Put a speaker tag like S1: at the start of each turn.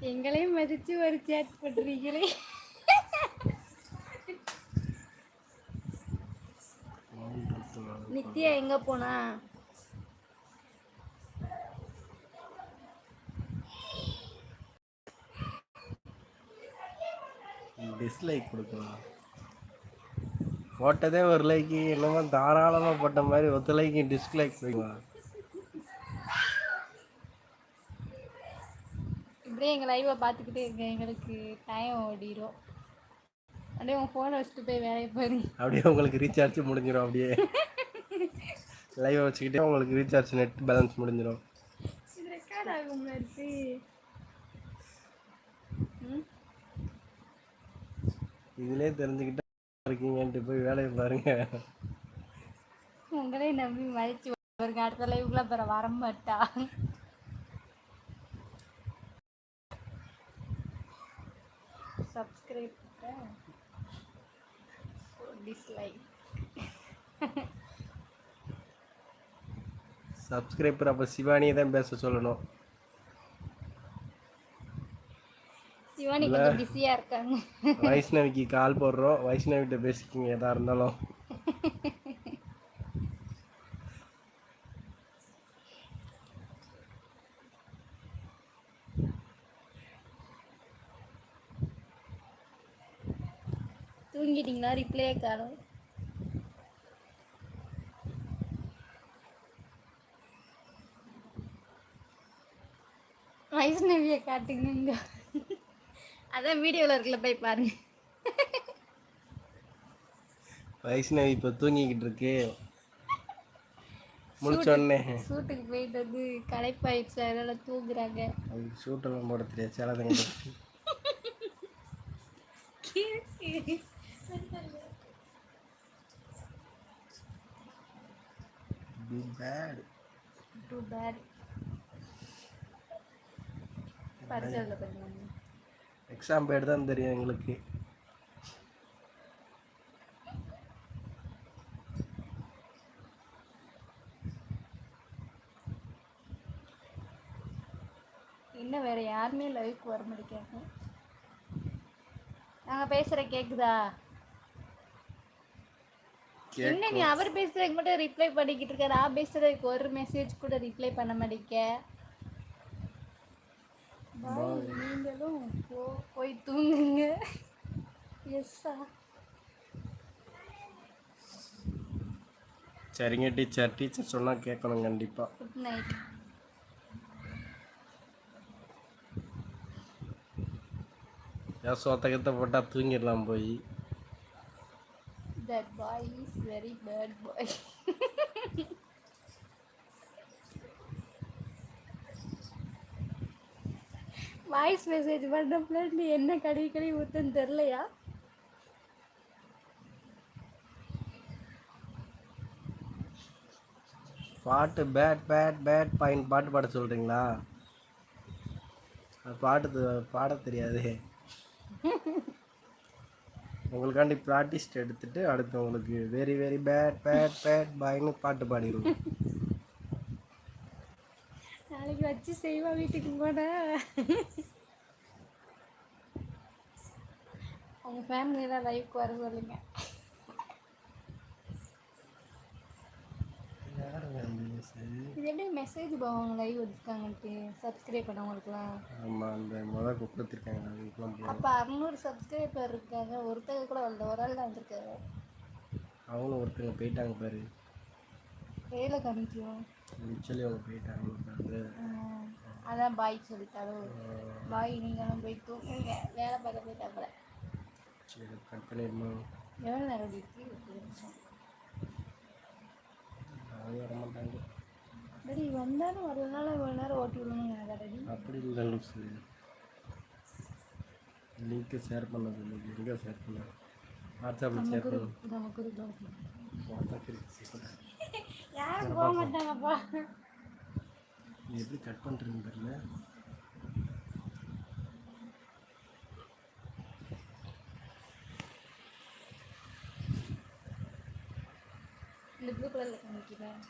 S1: எங்களையும் மதித்து ஒரு சேட் பண்ணுறீங்களே நித்யா எங்க போனா?
S2: டிஸ்லைக் கொடுக்கலாம் போட்டதே ஒரு லைக்கு என்னமோ தாராளமாக போட்ட மாதிரி ஒத்த டிஸ்லைக் கொடுக்கலாம்
S1: இப்படியே எங்கள் லைவை பார்த்துக்கிட்டே இருக்கேன் எங்களுக்கு டைம் ஓடிடும் அப்படியே உன் ஃபோனை வச்சுட்டு போய் வேலையை பாருங்க
S2: அப்படியே உங்களுக்கு ரீசார்ஜ் முடிஞ்சிடும் அப்படியே லைவை வச்சுக்கிட்டே உங்களுக்கு ரீசார்ஜ் நெட் பேலன்ஸ் முடிஞ்சிடும்
S1: இது ரெக்கார்ட் ஆகும் இருக்கு. ம்?
S2: இதிலே தெரிஞ்சுக்கிட்டே இருக்கீங்கன்ட்டு போய் வேலையை பாருங்க.
S1: உங்களே நம்பி மதிச்சு பாருங்க அடுத்த லைவுக்குள்ள பிற வர மாட்டா. சப்ஸ்கிரைப் டிஸ்லைக்
S2: சப்ஸ்கிரைபர் அப்போ சிவானியை தான் பேச சொல்லணும்.
S1: சிவானி கொஞ்சம் பிஸியாக இருக்காங்க.
S2: வைஷ்ணவிக்கு கால் போடுறோம். வைஷ்ணவிட்ட பேசிக்கிங்க எதா இருந்தாலும்.
S1: தூங்கிட்டீங்களா? ரிப்ளே காணும். வைஷ்ணவியை காட்டுங்க அதான் வீடியோவில் இருக்குல்ல போய் பாருங்க.
S2: வைஷ்ணவி இப்போ தூங்கிக்கிட்டு இருக்கு. முடிச்சோடனே.
S1: சூட்டுக்கு போயிட்டு வந்து களைப்பாயிடுச்சு அதனால தூங்குறாங்க.
S2: அதுக்கு ஷூட்டெல்லாம் போட தெரியாது
S1: டூ பேட் பரிசலில் பண்ணுவாங்க
S2: எக்ஸாம் பேர் தான் தெரியும் எங்களுக்கு.
S1: இன்னும் வேற யாருமே லைவுக்கு வர மாட்டேங்காங்க நாங்க பேசுற கேக்குதா? என்ன நீ அவர் பேசுறதுக்கு மட்டும் ரிப்ளை பண்ணிக்கிட்டு இருக்க நான் பேசுறதுக்கு ஒரு மெசேஜ் கூட ரிப்ளை பண்ண மாட்டேங்க. நீங்களும் போ போய் தூங்குங்க. எஸ்ஸா
S2: சரிங்க டீச்சர். டீச்சர் சொன்னால் கேட்கணும் கண்டிப்பாக
S1: குட் நைட்
S2: ஏன் சோத்தகத்தை போட்டால் தூங்கிடலாம் போய்?
S1: That boy is very bad boy voice message பண்ணுறப்பல நீ என்ன கடி கடி ஊத்துன்னு தெரிலையா
S2: பாட்டு பேட் பேட் பேட் பாயிண்ட் பாட்டு பாட சொல்கிறீங்களா பாட்டு பாட தெரியாது. உங்களுக்காண்டி ப்ராக்டிஸ் எடுத்துட்டு அடுத்து உங்களுக்கு very very bad bad bad பாய்னு பாட்டு பாடிடுவோம்.
S1: நாளைக்கு வச்சு செய்வா வீட்டுக்கு கூட அவங்க ஃபேமிலியெல்லாம் லைஃப்க்கு வர சொல்லுங்க இது எப்படி மெசேஜ் போவாங்க லைவ் வச்சுருக்காங்கன்ட்டு சப்ஸ்கிரைப் பண்ணவங்களுக்குலாம்.
S2: ஆமாம் அந்த முதல் கொடுத்துருக்காங்க.
S1: அப்போ அறநூறு சப்ஸ்கிரைபர் இருக்காங்க. ஒருத்தங்க கூட வரல. ஒரு ஆள் தான் வந்திருக்காரு.
S2: அவங்களும் ஒருத்தங்க போயிட்டாங்க பாரு.
S1: வேலை காமிக்கும்
S2: ஆக்சுவலி அவங்க போயிட்டாங்க.
S1: அதான் பாய் சொல்லிட்டாரோ. பாய் நீங்களும் போய் தூங்குங்க. வேலை பார்க்க போயிட்டாப்புல
S2: சரி கட் பண்ணிடுமா?
S1: எவ்வளோ நேரம் இருக்கு?
S2: வர மாட்டாங்க
S1: டேடி வந்தாலும் வரலனால இவ்வளோ நேரம் ஓட்டி ரெடி
S2: அப்படி இல்லை லூஸு லிங்க்கு ஷேர் பண்ண சொல்லி எங்கே ஷேர் பண்ண. வாட்ஸ்அப்பில் ஷேர் பண்ணு.
S1: நமக்கு ஒரு
S2: வாட்ஸ்அப்
S1: யாரும் போக மாட்டாங்கப்பா.
S2: நீ எப்படி கட் பண்ணுறதுன்னு தெரியல.
S1: இந்த ப்ளூ கலரில் காமிக்கிறேன்.